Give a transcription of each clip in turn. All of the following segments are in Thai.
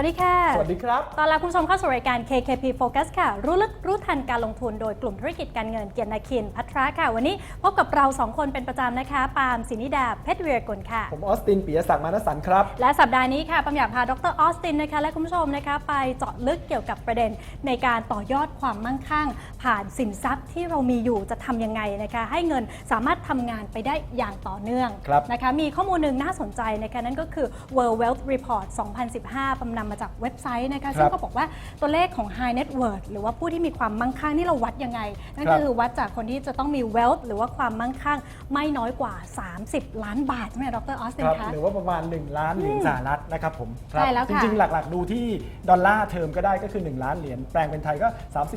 สวัสดีค่ะ สวัสดีครับ ตอนรับคุณผู้ชมเข้าสู่รายการ KKP Focus ค่ะ รู้ลึกรู้ทันการลงทุนโดยกลุ่มธุรกิจการเงินเกียรตินาคินพัทราค่ะ วันนี้พบกับเราสองคนเป็นประจำนะคะ ปาล์มสินิดา เพชรเวียรกุลค่ะ ผมออสตินปิยศักดิ์มานสันครับ และสัปดาห์นี้ค่ะปามอยากพาดรออสตินนะคะ และคุณผู้ชมนะคะ ไปเจาะลึกเกี่ยวกับประเด็น ในการต่อยอดความมั่งคั่ง ผ่านสินทรัพย์ที่เรามีอยู่จะทำยังไงนะคะ ให้เงินสามารถทำงานไปได้อย่างต่อเนื่องครับนะคะ มีข้อมูลหนึ่งน่าสนใจนะคะนั่นก็คือ World Wealth Report 2015ปำนำมาจากเว็บไซต์นะคะซึ่งก็บอกว่าตัวเลขของ High Net Worth หรือว่าผู้ที่มีความมั่งคั่งนี่เราวัดยังไง นั่นครับก็คือวัดจากคนที่จะต้องมี wealth หรือว่าความมั่งคั่งไม่น้อยกว่า 30 ล้านบาทใช่ไหมดรออสติคนรับคะหรือว่าประมาณ 1 ล้านเหรียญสหรัฐนะครับผมครัใช่แล้วจค่ะริงๆ หลักๆ ดูที่ดอลลาร์เทอมก็ได้ก็คือ 1 ล้านเหรียญแปลงเป็นไทยก็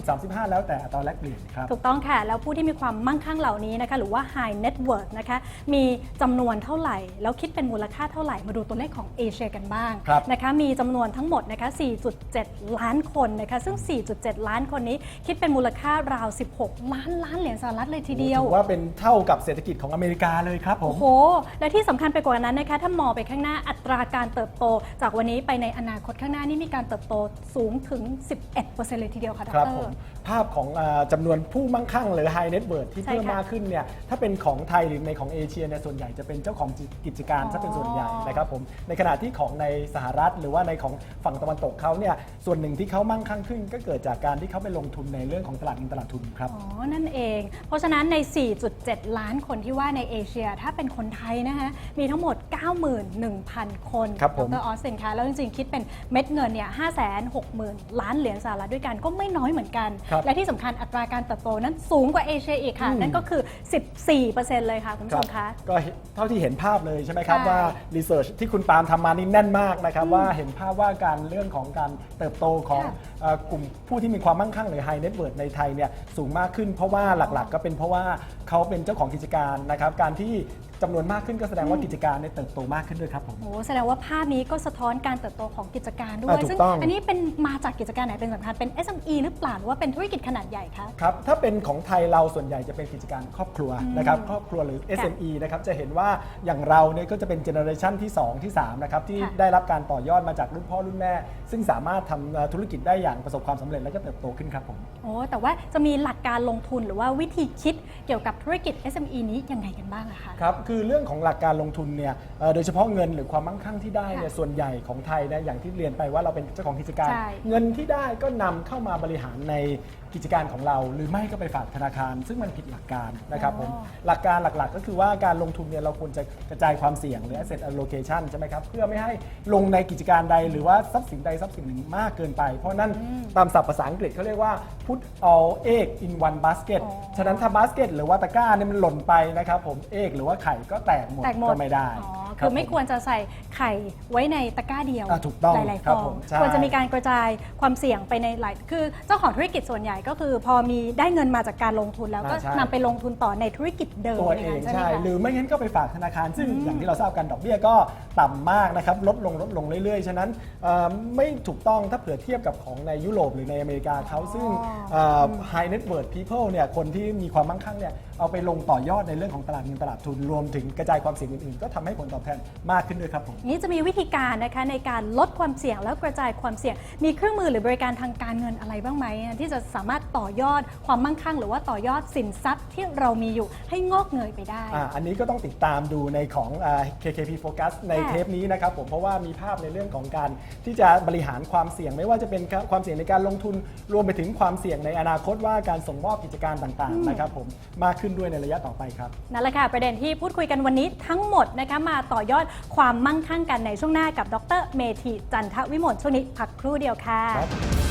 30-35 แล้วแต่อัตราแลกเปลี่ยนครับถูกต้องค่ะ แล้วผู้ที่มีความมั่งคั่งเหล่านี้นะคะหรือว่า high net worth นะคะมีจำนวนเท่าไหร่ แล้วคิดเป็นมูลค่าเท่าไหร่มาดูตัวเลขของเอเชียกันบ้างครับนะคะมีจำนวนทั้งหมดนะคะ 4.7 ล้านคนนะคะ ซึ่ง 4.7 ล้านคนนี้คิดเป็นมูลค่าราว 16 ล้านล้านเหรียญสหรัฐเลยทีเดียว ถือว่าเป็นเท่ากับเศรษฐกิจของอเมริกาเลยครับผโอ้มโห และที่สำคัญไปกว่านั้นนะคะ ถ้ามองไปข้างหน้าอัตราการเติบโต จากวันนี้ไปในอนาคตข้างหน้านี่มีการเติบโตสูงถึง 11%เลยทีเดียวค่ะดครับรผมภาพของอาจำนวนผู้มั่งคั่งหรือ High Net Worth ที่ใช่เพิ่มค่ะมากขึ้นเนี่ยถ้าเป็นของไทยหรือในของเอเชียเนี่ยส่วนใหญ่จะเป็นเจ้าของกิจการอ๋อซะเป็นส่วนใหญ่นะครับผมในขณะที่ของในสหรัฐหรือว่าในของฝั่งตะวันตกเขาเนี่ยส่วนหนึ่งที่เขามั่งคั่งขึ้น ก็เกิดจากการที่เขาไปลงทุนในเรื่องของตลาดเงินตลาดทุนครับ อ๋อ นั่นเอง เพราะฉะนั้นใน 4.7 ล้านคนที่ว่าในเอเชีย ถ้าเป็นคนไทยนะคะมีทั้งหมด 91,000 คนครับผมดรออสเซนคะแล้วจริงๆ คิดเป็นเม็ดเงินเนี่ย560,000 ล้านเหรียญสหรัฐด้วยกันก็ไม่น้อยเหมือนกัน ครับและที่สำคัญอัตราการเติบโตนั้นสูงกว่าเอเชียอีกค่ะ อืม นั่นก็คือ 14%เลยค่ะคุณผู้ชมคะก็เท่าที่เห็นภาพเลยใช่ไหมครับใช่ว่ารีเสิร์ชที่คุณปาล์มทำมานี่แน่นมากนะครับว่าเห็นภาพว่าการเรื่องของการเติบโตของค่ะเอ่อกลุ่มผู้ที่มีความมั่งคั่งหรือ High Net Worth ในไทยเนี่ยสูงมากขึ้นเพราะว่าหลักๆ ก็เป็นเพราะว่าเขาเป็นเจ้าของกิจการนะครับการที่ จำนวนมากขึ้นก็แสดงว่ากิจการเนี่ยเติบโตมากขึ้นด้วยครับผม โอ้แสดงว่าภาพนี้ก็สะท้อนการเติบโตของกิจการด้วอ่าย ถูกซึ่งต้อง อันนี้เป็นมาจากกิจการไหนเป็นสำคัญเป็น SME หรือเปล่าหรือว่าเป็นธุรกิจขนาดใหญ่คะ ครับ ถ้าเป็นของไทยเราส่วนใหญ่จะเป็นกิจการครอบครัวอืมนะครับ ครอบครัวหรือ SME นะครับ จะเห็นว่าอย่างเราเนี่ยก็จะเป็นเจเนอเรชันที่ 2 ที่ 3 นะครับ ที่ค่ะได้รับการต่อยอดมาจากรุ่นพ่อรุ่นแม่ ซึ่งสามารถทำเอ่อธุรกิจได้อย่างประสบความสำเร็จและก็เติบโตขึ้นครับผม โอ้แต่ว่าจะมีหลักการลงทุนหรือว่าวิธีคิดเกี่ยวกับธุรกิจ SME นี้ยังไงกันบ้างอะคะ ครับคือเรื่องของหลักการลงทุนเนี่ยเอ่อโดยเฉพาะเงินหรือความมั่งคั่งที่ได้เนี่ยค่ะส่วนใหญ่ของไทยนะอย่างที่เรียนไปว่าเราเป็นเจ้าของกิจการ ใช่ เงินที่ได้ก็นำเข้ามาบริหารในกิจการของเรา หรือไม่ก็ไปฝากธนาคาร ซึ่งมันผิดหลักการนะครับผมอ๋อหลักการหลักๆ ก็คือว่าการลงทุนเนี่ยเราควรจะกระจายความเสี่ยงหรือ asset allocation ใช่ไหมครับ เพื่อไม่ให้ลงในกิจการใดหรือว่าทรัพย์สินใดทรัพย์สินหนึ่งมากเกินไป เพราะนั่นตามศัพท์ภาษาอังกฤษเขาเรียกว่า put all egg in one basket อ๋อ ฉะนั้นถ้า basket หรือว่าตะกร้าเนี่ยมันหล่นไปนะครับผมเอกหรือว่าไข่ก็แตกหมดแตกหมด ก็ไม่ได้ อ๋อรั คืบอไม่ผควรจะใส่ไข่ไว้ในตะกร้าเดียว อะถูกต้องหลายๆฟครับอผงมใช่ ควรจะมีการกระจายความเสี่ยงไปในหลาย คือเจ้าของธุรกิจส่วนใหญ่ก็คือ พอมีได้เงินมาจากการลงทุนแล้วก็อ่าใช่ นำไปลงทุนต่อในธุรกิจเดิมตัวเองย่านั้นใช่ไหมใช่คะหรือไม่งั้นก็ไปฝากธนาคาร ซึ่งอย่างที่เราทราบกันดอกเบี้ยก็ต่ำมากนะครับ ลดลงลดลงเรื่อยๆ ฉะนั้นเอ่อไม่ถูกต้องถ้าเผื่อเทียบกับของในยุโรปหรือในอเมริกาเขาซึ่งเอ่อ high net worth people เนี่ยคนที่มีความมั่งคั่งเนี่ยเอาไปลงต่อยอดในเรื่องของตลาดเงินตลาดทุนรวมถึงกระจายความเสี่ยงอื่นๆ ก็ทำให้ผลตอบแทนมากขึ้นด้วยครับผม นี้จะมีวิธีการนะคะในการลดความเสี่ยงแล้วกระจายความเสี่ยง มีเครื่องมือหรือบริการทางการเงินอะไรบ้างไหมที่จะสามารถต่อยอดความมั่งคั่ง หรือว่าต่อยอดสินทรัพย์ที่เรามีอยู่ให้งอกเงยไปได้อ่าอันนี้ก็ต้องติดตามดูในของอ่า KKP Focus ในค่ะเทปนี้นะครับผมเพราะว่ามีภาพในเรื่องของการที่จะบริหารความเสี่ยงไม่ว่าจะเป็นความเสี่ยงในการลงทุนรวมไปถึงความเสี่ยงในอนาคตว่าการส่งมอบกิจการต่างๆนะครับผมมากขึ้นด้วยในระยะต่อไปครับนั่นแหละค่ะประเด็นที่พูดคุยกันวันนี้ทั้งหมดนะคะมาต่อยอดความมั่งคั่งกันในช่วงหน้ากับดรเมธีจันทวิมลช่วงนี้พักครู่เดียวค่ะ